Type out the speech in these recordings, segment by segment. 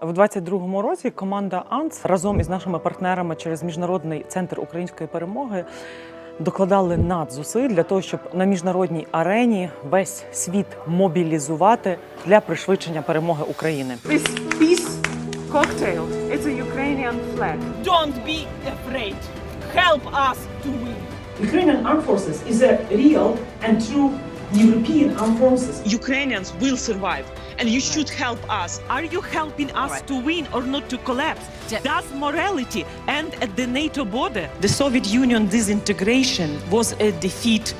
В 22-му році команда АНЦ разом із нашими партнерами через міжнародний центр української перемоги докладали надзусиль для того, щоб на міжнародній арені весь світ мобілізувати для пришвидшення перемоги України. This peace cocktail, it's a Ukrainian flag. Don't be afraid. Help us to win. Ukrainian Armed Forces is a real and true European armed forces. Ukrainians will survive, and you should help us. Are you helping us to win or not to collapse? Does morality end at the NATO border? The Soviet Union disintegration was a defeat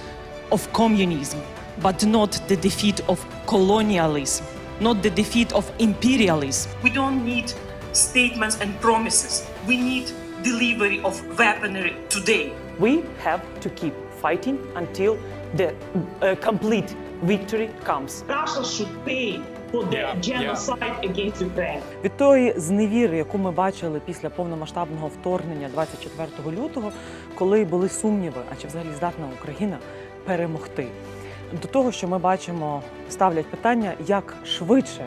of communism, but not the defeat of colonialism, not the defeat of imperialism. We don't need statements and promises. We need delivery of weaponry today. We have to keep fighting until the uh, complete victory comes. Russia should pay for the genocide against Ukraine. Від тої зневіри, яку ми бачили після повномасштабного вторгнення 24 лютого, коли були сумніви, а чи взагалі здатна Україна перемогти, до того, що ми бачимо, ставлять питання, як швидше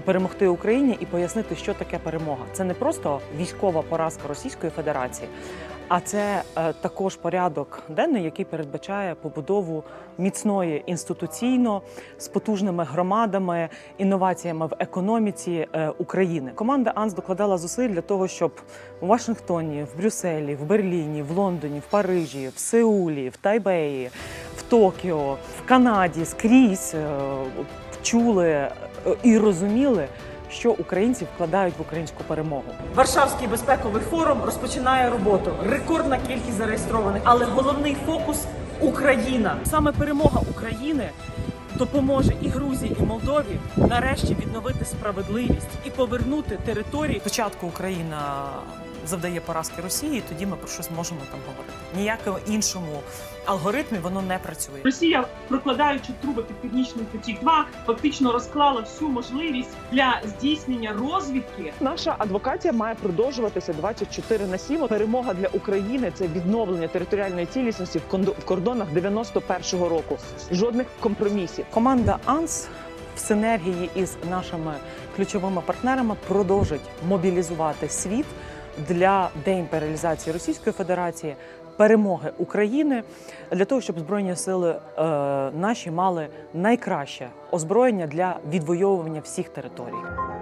перемогти Україні і пояснити, що таке перемога. Це не просто військова поразка Російської Федерації, а це е, також порядок денний, який передбачає побудову міцної інституційно з потужними громадами, інноваціями в економіці е, України. Команда АНС докладала зусиль для того, щоб у Вашингтоні, в Брюсселі, в Берліні, в Лондоні, в Парижі, в Сеулі, в Тайбеї, в Токіо, в Канаді скрізь е, чули і розуміли. Що українці вкладають в українську перемогу? Варшавський безпековий форум розпочинає роботу. Рекордна кількість зареєстрованих, але головний фокус Україна. Саме перемога України допоможе і Грузії, і Молдові нарешті відновити справедливість і повернути території. Спочатку Україна завдає поразки Росії, тоді ми про щось можемо там говорити. Ніякому іншому алгоритмі воно не працює. Росія, прокладаючи труби під північним потік 2 фактично розклала всю можливість для здійснення розвідки. Наша адвокація має продовжуватися 24 на 7. Перемога для України це відновлення територіальної цілісності в кордонах 91-го року. Жодних компромісів. Команда АНС в синергії із нашими ключовими партнерами продовжить мобілізувати світ для деімперіалізації Російської Федерації, перемоги України для того, щоб збройні сили е, наші мали найкраще озброєння для відвоювання всіх територій.